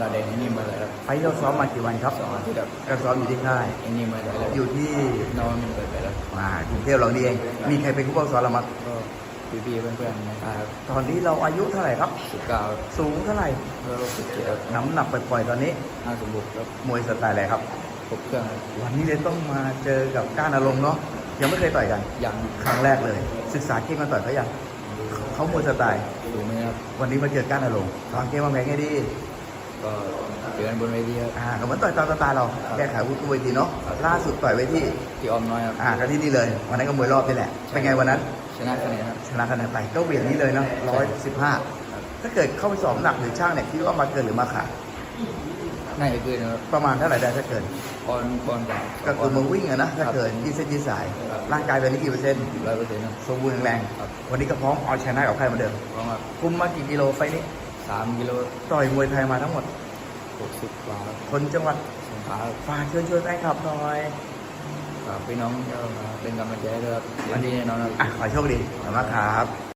ดาวแดงไอ้นี่มาเลยครับไฟล์เราซ้อมมากี่วันครับสองอาทิตย์ครับก็ซ้อมอยู่ที่ค่ายอ้นี่มาเลยแล้วอยู่ที่นอนมันเปิดไปแล้วมากรุงเทพเรานี่เอง มีใครเป็นผู้ปกครองเรามาก็พี่ๆเพื่อนๆนะครับตอนนี้เราอายุเท่าไหร่ครับสิบเก้าสูงเท่าไหร่แล้วก็สิบเจ็ดน้ำหนักปล่อยๆตอนนี้ห้าสิบหกครับมวยสไตล์อะไรครับครบเครื่องวันนี้เลยต้องมาเจอกับก้านอารมณ์เนาะยังไม่เคยต่อยกันยังครั้งแรกเลย ศึกษาเกมมาต่อยเขายังเขามวยสไตล์ถูกไหมครับวันนี้มาเจอก้านอารมณ์วางเกมวางแผนให้ดี ก็เจอกันบนเวทีครับ อ่าก็เหมือนต่อยตามสไตล์เราแก้ไขวุฒิเวทีเนาะล่าสุดต่อยไว้ที่ที่ออมน้อยครับอ่าก็ที่นี่เลย วันนั้นก็มวยรอบนี่แหละเป็นไงวันนั้นชนะคะแนนครับ ชนะคะแนนไปก็เวียนนี้เลยเนาะร้อยสิบห้าถ้าเกิดเข้าไปสอบหนักหรือช่างเนี่ยคิดว่ามาเกินหรือมาขาดน่าจะเกินนะครับประมาณเท่าไหร่ได้ถ้าเกิน ปอนด์ปอนด์กว่าก็คือมาวิ่งอะนะถ้าเกินยี่เส้นยี่สาย ร่างกายเป็นกี่เปอร์เซ็นต์ร้อยเปอร์เซ็นต์ครับสมบูรณ์แข็งแรง ครับ วันนี้ก็พร้อมเอาชนะกับใครเหมาเดิมเพราะว่าคุมมากี่กิโลไฟล์นี้ สามกิโลต่อยมวยไทยมาทั้งหมดหกสิบกว่าครับคนจังหวัดสงขลาครับฝากเชิญชวนแฟนคลับหน่อยฝากพี่น้องก็มาเป็นกำลังใจให้ด้วยครับวันนี้แน่นอนครับ อะขอโชคดีขอบคุณมากครับ